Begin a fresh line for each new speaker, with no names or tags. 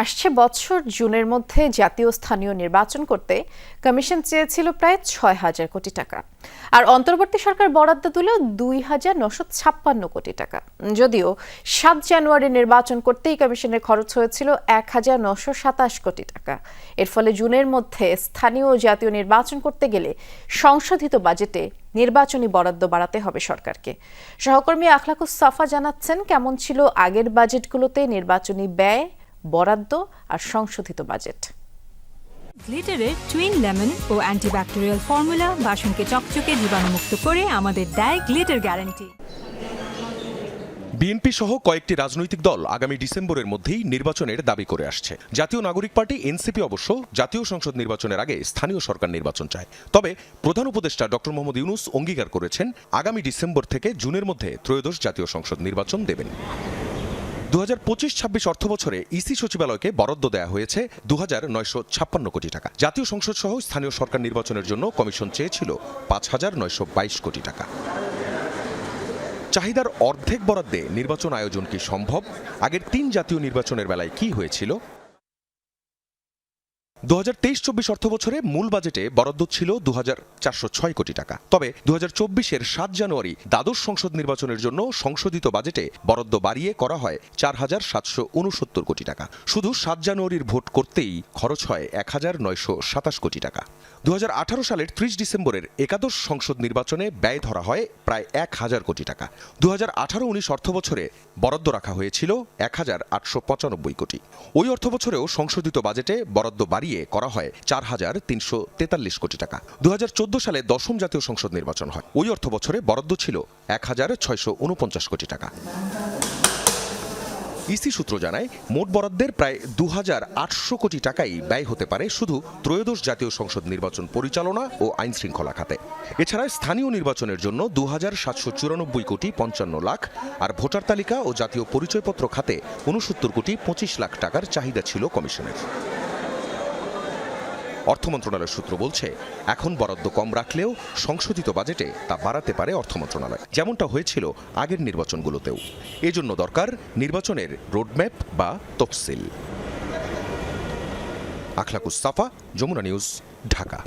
আসছে বছর জুনের মধ্যে জাতীয় স্থানীয় নির্বাচন করতে। কমিশন চেয়েছিল প্রায় ছয় হাজার কোটি টাকা। আর অন্তর্বর্তী সরকার বরাদ্দ দিল দুই হাজার নশো ছাপ্পান্ন কোটি টাকা। যদিও সাত জানুয়ারি নির্বাচন করতেই কমিশনের খরচ হয়েছিল এক হাজার নশো সাতাশ কোটি টাকা। এর ফলে জুনের মধ্যে স্থানীয় ও জাতীয় নির্বাচন করতে গেলে সংশোধিত বাজেটে নির্বাচনী বরাদ্দ বাড়াতে হবে সরকারকে। সহকর্মী আখলাকুস সাফা জানাচ্ছেন, কেমন ছিল আগের বাজেটগুলোতে নির্বাচনী ব্যয়? বরাদ্দ আর সংশোধিত বাজেট।
গ্লিটারের টুইন লেমন ও অ্যান্টিব্যাকটেরিয়াল ফর্মুলা বাসনকে চকচকে জীবাণুমুক্ত করে আমাদের দেয় গ্লিটার গ্যারান্টি।
বিএনপি সহ কয়েকটি রাজনৈতিক দল আগামী ডিসেম্বরের মধ্যেই নির্বাচনের দাবি করে আসছে। জাতীয় নাগরিক পার্টি এনসিপি অবশ্য জাতীয় সংসদ নির্বাচনের আগে স্থানীয় সরকার নির্বাচন চায়। তবে প্রধান উপদেষ্টা ডক্টর মোহাম্মদ ইউনুস অঙ্গীকার করেছেন আগামী ডিসেম্বর থেকে জুনের মধ্যে ত্রয়োদশ জাতীয় সংসদ নির্বাচন দেবেন। দু পঁচিশ ছাব্বিশ অর্থ বছরে ইসি সচিবালয়কে বরাদ্দ দেওয়া হয়েছে দু নয়শো ছাপ্পান্ন কোটি টাকা। জাতীয় সংসদ সহ স্থানীয় সরকার নির্বাচনের জন্য কমিশন চেয়েছিল পাঁচ হাজার নয়শো বাইশ কোটি টাকা। চাহিদার অর্ধেক বরাদ্দে নির্বাচন আয়োজন কি সম্ভব? আগের তিন জাতীয় নির্বাচনের বেলায় কি হয়েছিল? দু হাজার তেইশ চব্বিশ অর্থ বছরে মূল বাজেটে বরাদ্দ ছিল দু হাজার চারশো ছয় কোটি টাকা। তবে দু হাজার চব্বিশের সাত জানুয়ারি দ্বাদশ সংসদ নির্বাচনের জন্য সংশোধিত বাজেটে বরাদ্দ বাড়িয়ে করা হয় চার হাজার সাতশো উনসত্তর কোটি টাকা। শুধু সাত জানুয়ারির ভোট করতেই খরচ হয় এক হাজার নয়শো সাতাশ কোটি টাকা। দু হাজার আঠারো সালের ত্রিশ ডিসেম্বরের একাদশ সংসদ নির্বাচনে ব্যয় ধরা হয় প্রায় এক হাজার কোটি টাকা। দু হাজার আঠারো উনিশ অর্থ বছরে বরাদ্দ রাখা হয়েছিল এক হাজার আটশো পঁচানব্বই কোটি। ওই অর্থ বছরেও সংশোধিত বাজেটে বরাদ্দ বাড়িয়ে করা হয় চার হাজার তিনশো তেতাল্লিশ কোটি টাকা। দু হাজার চোদ্দ সালে দশম জাতীয় সংসদ নির্বাচন হয়। ওই অর্থ বছরে বরাদ্দ ছিল এক হাজার ছয়শো উনপঞ্চাশ কোটি টাকা। ইসি সূত্র জানায়, মোট বরাদ্দের প্রায় দু হাজার আটশো কোটি টাকাই ব্যয় হতে পারে শুধু ত্রয়োদশ জাতীয় সংসদ নির্বাচন পরিচালনা ও আইন শৃঙ্খলা খাতে। এছাড়া স্থানীয় নির্বাচনের জন্য দু হাজার সাতশো চুরানব্বই কোটি পঞ্চান্ন লাখ আর ভোটার তালিকা ও জাতীয় পরিচয়পত্র খাতে উনসত্তর কোটি পঁচিশ লাখ টাকার চাহিদা ছিল কমিশনের। অর্থ মন্ত্রণালয়ের সূত্র বলছে, এখন বরাদ্দ কম রাখলেও সংশোধিত বাজেটে তা বাড়াতে পারে অর্থ মন্ত্রণালয় যেমনটা হয়েছিল আগের নির্বাচনগুলোতেও। এজন্য দরকার নির্বাচনের রোডম্যাপ বা তফসিল। আখলাকুস সাফা, যমুনা নিউজ, ঢাকা।